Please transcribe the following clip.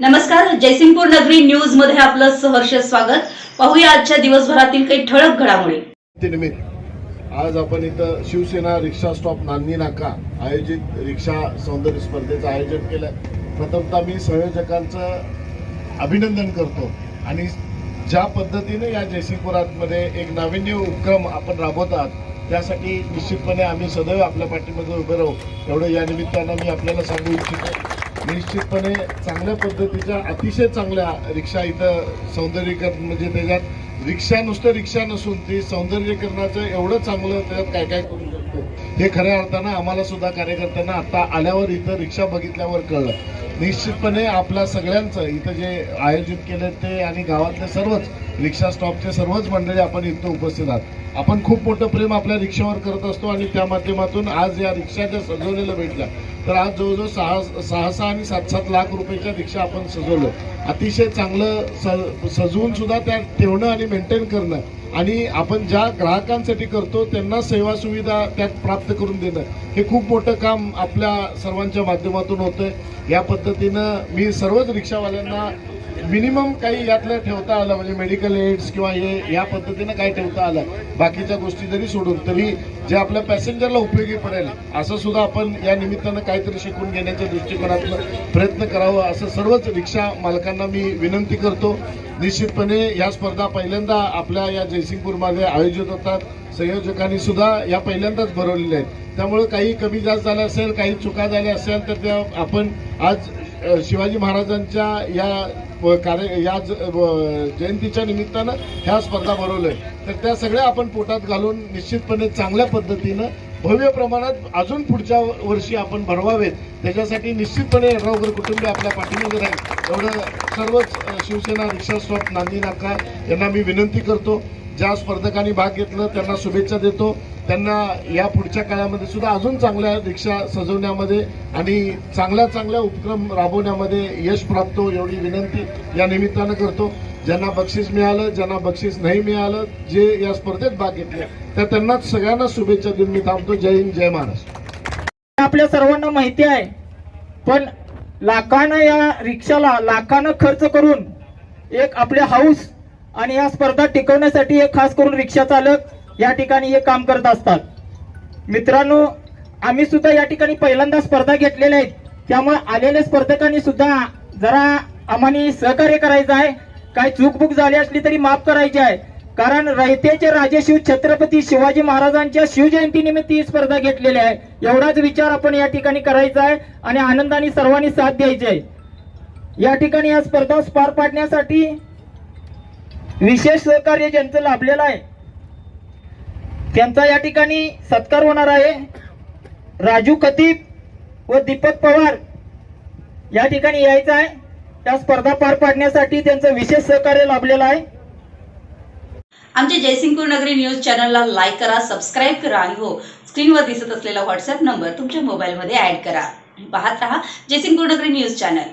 नमस्कार जयसिंगपूर नगरी न्यूजमध्ये आपलं सहर्ष स्वागत. पाहूया आजच्या दिवसभरातील काही ठळक घडामोडी. आज आपण इथं शिवसेना रिक्षा स्टॉप नांदी नाका आयोजित रिक्षा सौंदर्य स्पर्धेचं आयोजन केलं प्रथमतः मी संयोजकांचं अभिनंदन करतो. आणि ज्या पद्धतीने या जयसिंगपुरातमध्ये एक नाविन्य उपक्रम आपण राबवत आहात त्यासाठी निश्चितपणे आम्ही सदैव आपल्या पाठीमध्ये उभे राहू. एवढं या निमित्तानं मी आपल्याला सांगू इच्छितो. निश्चितपणे चांगल्या पद्धतीच्या अतिशय चांगल्या रिक्षा इथं सौंदर्यीकरण म्हणजे त्याच्यात रिक्षा नुसतं रिक्षा नसून ती सौंदर्यीकरणाचं एवढं चांगलं त्याच्यात काय काय करू शकतो हे खऱ्या अर्थानं आम्हाला सुद्धा कार्यकर्त्यांना आता आल्यावर इथं रिक्षा बघितल्यावर कळलं. निश्चितपणे आपल्या सगळ्यांचं इथं जे आयोजित केलं ते आणि गावातले सर्वच रिक्षा स्टॉपचे सर्वच मंडळी आपण इथं उपस्थित आहात. आपण खूप मोठं प्रेम आपल्या रिक्षावर करत असतो आणि त्या माध्यमातून आज या रिक्षा ज्या सजवलेल्या भेटल्या. तर आज जवळजवळ सहा सहा सहा आणि सात सात लाख रुपयाच्या रिक्षा आपण सजवलं. अतिशय चांगलं स सजवून सुद्धा त्या ठेवणं आणि मेंटेन करणं आणि आपण ज्या ग्राहकांसाठी करतो त्यांना सेवा सुविधा त्यात प्राप्त करून देणं हे खूप मोठं काम आपल्या सर्वांच्या माध्यमातून होतंय. या पद्धतीनं मी सर्वच रिक्षावाल्यांना मिनिमम काही यातलं ठेवता आलं म्हणजे मेडिकल एड्स किंवा हे या पद्धतीनं काय ठेवता आलं. बाकीच्या गोष्टी जरी सोडून तरी जे आपल्या पॅसेंजरला उपयोगी पडेल असं सुद्धा आपण या निमित्तानं काहीतरी शिकून घेण्याच्या दृष्टिकोनातनं प्रयत्न करावं असं सर्वच रिक्षा मालकांना मी विनंती करतो. निश्चितपणे या स्पर्धा पहिल्यांदा आपल्या या जयसिंगपूरमध्ये आयोजित होतात. संयोजकांनी सुद्धा या पहिल्यांदाच भरवलेल्या आहेत. त्यामुळे काही कमी जास्त झालं असेल काही चुका झाल्या असेल तर त्या आपण आज शिवाजी महाराजांच्या या कार्य या ज- जयंतीच्या निमित्तानं ह्या स्पर्धा भरवल्या तर त्या सगळ्या आपण पोटात घालून निश्चितपणे चांगल्या पद्धतीनं भव्य प्रमाणात अजून पुढच्या वर्षी आपण भरवावेत. त्याच्यासाठी निश्चितपणे यड्रावकर कुटुंबीय आपल्या पाठीमध्ये राहील. एवढं सर्वच शिवसेना रिक्षा स्टॉप नांदी नाका यांना मी विनंती करतो. ज्या स्पर्धकांनी भाग घेतलं त्यांना शुभेच्छा देतो. त्यांना या पुढच्या काळामध्ये सुद्धा अजून चांगल्या रिक्षा सजवण्यामध्ये आणि चांगल्या चांगल्या उपक्रम राबवण्यामध्ये यश प्राप्त हो एवढी विनंती या निमित्तानं करतो. ज्यांना बक्षीस मिळालं ज्यांना बक्षीस नाही मिळालं जे या स्पर्धेत भाग घेतले तर त्यांना सगळ्यांना शुभेच्छा देऊन मी थांबतो. जय हिंद जय महाराष्ट्र. आपल्या सर्वांना माहिती आहे पण लाखानं या रिक्षाला लाखानं खर्च करून एक आपले हाऊस आणि या स्पर्धा टिकवण्यासाठी एक खास करून रिक्षा चालक या ठिकाणी हे काम करत असतात. मित्रांनो आम्ही सुद्धा या ठिकाणी पहिल्यांदा स्पर्धा घेतलेल्या आहेत. त्यामुळे आलेल्या स्पर्धकांनी सुद्धा जरा आम्हाला सहकार्य करायचं आहे. काय चूकबुक झाली असली तरी माफ करायची आहे. कारण रयतेचे राजेशिव छत्रपती शिवाजी महाराजांच्या शिवजयंती निमित्त ही स्पर्धा घेतलेली आहे. एवढाच विचार आपण या ठिकाणी करायचा आहे आणि आनंदाने सर्वांनी साथ द्यायची आहे. या ठिकाणी या स्पर्धा पार पाडण्यासाठी विशेष सहकार्य ज्यांचं लाभलेलं आहे त्यांचा या ठिकाणी सत्कार होणार आहे. राजू खतीब व दीपक पवार या ठिकाणी यायचं आहे. त्या स्पर्धा पार पाडण्यासाठी त्यांचं विशेष सहकार्य लाभलेलं आहे. आमच्या जयसिंगपूर नगरी न्यूज चॅनलला लाईक करा सबस्क्राईब करा आणि हो स्क्रीनवर दिसत असलेला व्हॉट्सअप नंबर तुमच्या मोबाईलमध्ये ऍड करा. पाहत रहा जयसिंगपूर नगरी न्यूज चॅनल.